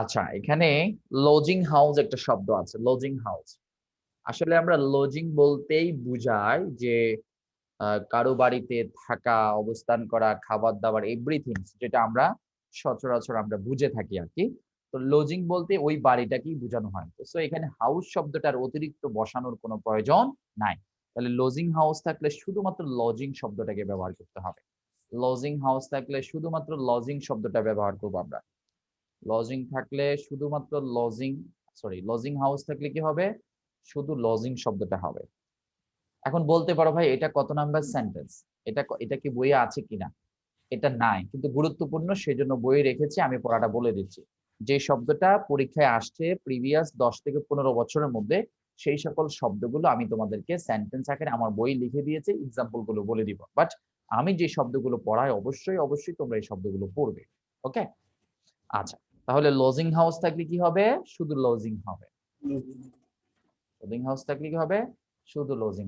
আচ্ছা এখানে lodging house একটা শব্দ আছে লজিং হাউস আসলে আমরা লজিং বলতেই বুঝাই যে কারও বাড়িতে থাকা, অবস্থান করা খাবার দাবার এভরিথিং যেটা আমরা সচরাচর আমরা বুঝে থাকি আর কি। তো লজিং বলতে ওই বাড়িটাকেই বোঝানো হয়। তো এখানে হাউস শব্দটার অতিরিক্ত বসানোর কোনো প্রয়োজন নাই। তাহলে লজিং হাউস থাকলে শুধুমাত্র লজিং শব্দটাকে ব্যবহার করতে হবে। লজিং হাউস থাকলে শুধুমাত্র লজিং শব্দটা ব্যবহার করব আমরা। লজিং থাকলে শুধুমাত্র লজিং সরি লজিং হাউস থাকলে কি হবে? শুধু লজিং শব্দটা হবে। এখন বলতে পারো ভাই, এটা কত নাম্বার সেন্টেন্স এটা এটা কি বইয়ে আছে কিনা? এটা নাই, কিন্তু গুরুত্বপূর্ণ সেজন্য বইয়ে রেখেছি, আমি পড়াটা বলে দিচ্ছি। যে শব্দটা পরীক্ষায় আসছে প্রিভিয়াস দশ থেকে পনেরো বছরের মধ্যে, সেই সকল শব্দগুলো আমি তোমাদেরকে সেন্টেন্স আকারে আমার বই লিখে দিয়েছে এক্সাম্পলগুলো বলে দিব। বাট আমি যে শব্দগুলো পড়াই, অবশ্যই অবশ্যই তোমরা এই শব্দগুলো পড়বে ওকে আচ্ছা তাহলে লজিং হাউস থাকলে কি হবে? শুধু লজিং হবে। লজিং হাউস থাকলে কি হবে? শুধু লজিং